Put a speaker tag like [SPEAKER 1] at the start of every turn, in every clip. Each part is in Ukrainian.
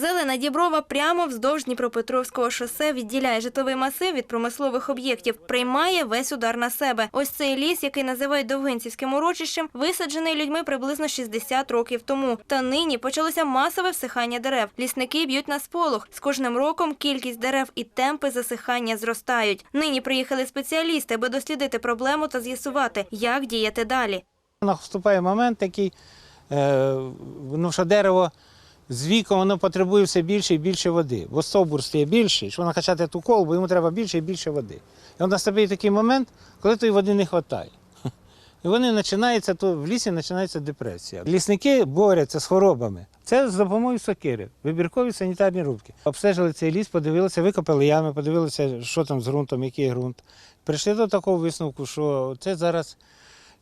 [SPEAKER 1] Зелена Діброва прямо вздовж Дніпропетровського шосе відділяє житловий масив від промислових об'єктів, приймає весь удар на себе. Ось цей ліс, який називають Довгинцівським урочищем, висаджений людьми приблизно 60 років тому. Та нині почалося масове всихання дерев. Лісники б'ють на сполох. З кожним роком кількість дерев і темпи засихання зростають. Нині приїхали спеціалісти, аби дослідити проблему та з'ясувати, як діяти далі.
[SPEAKER 2] Наступає момент такий, е, ну, що дерево з віком воно потребує все більше і більше води. Бо стовбур стає більший, щоб накачати ту колбу, йому треба більше і більше води. І от наступає такий момент, коли тої води не вистачає. І вони починаються, то в лісі починається депресія. Лісники борються з хворобами. Це з допомогою сокири, вибіркові санітарні рубки. Обстежили цей ліс, подивилися, викопали ями, подивилися, що там з ґрунтом, який ґрунт. Прийшли до такого висновку, що це зараз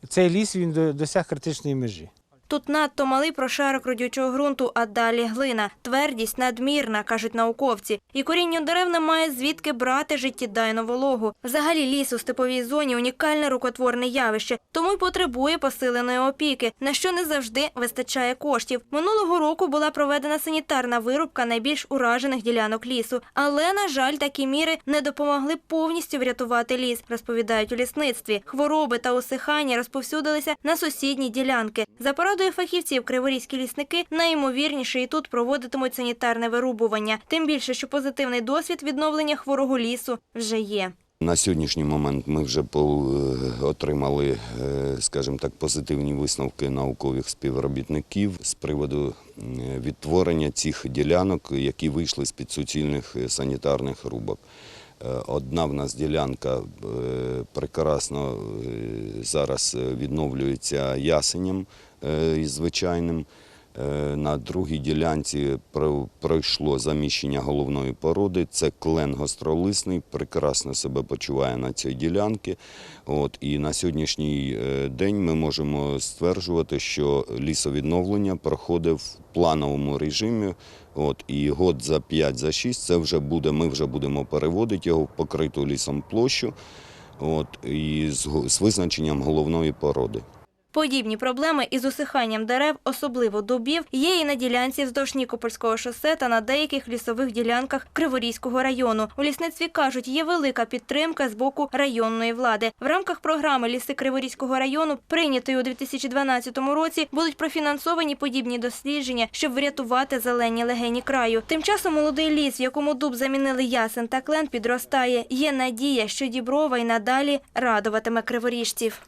[SPEAKER 2] цей ліс він досяг критичної межі.
[SPEAKER 1] Тут надто малий прошарок родючого ґрунту, а далі глина. Твердість надмірна, кажуть науковці. І корінню дерев немає звідки брати життєдайну вологу. Взагалі ліс у степовій зоні унікальне рукотворне явище, тому й потребує посиленої опіки, на що не завжди вистачає коштів. Минулого року була проведена санітарна вирубка найбільш уражених ділянок лісу. Але, на жаль, такі міри не допомогли повністю врятувати ліс, розповідають у лісництві. Хвороби та усихання розповсюдилися на сусідні ділянки. За порадою фахівців, криворізькі лісники найімовірніше і тут проводитимуть санітарне вирубування. Тим більше, що позитивний досвід відновлення хворого лісу вже є.
[SPEAKER 3] На сьогоднішній момент ми вже е, отримали, е, скажімо так, позитивні висновки наукових співробітників з приводу відтворення цих ділянок, які вийшли з під суцільних е, санітарних рубок. Е, Одна в нас ділянка е, прекрасно е, зараз відновлюється ясенем звичайним. Е, На другій ділянці про- пройшло заміщення головної породи. Це клен гостролисний, прекрасно себе почуває на цій ділянці. От, і на сьогоднішній е, день ми можемо стверджувати, що лісовідновлення проходить в плановому режимі. От, і год за 5 за 6 це вже буде, ми вже будемо переводити його в покриту лісом площу от, і з, з визначенням головної породи.
[SPEAKER 1] Подібні проблеми із усиханням дерев, особливо дубів, є і на ділянці вздовж Нікопольського шосе та на деяких лісових ділянках Криворізького району. У лісництві кажуть, є велика підтримка з боку районної влади. В рамках програми Ліси Криворізького району, прийнятої у 2012 році, будуть профінансовані подібні дослідження, щоб врятувати зелені легені краю. Тим часом молодий ліс, в якому дуб замінили ясен та клен, підростає. Є надія, що Діброва й надалі радуватиме криворіжців.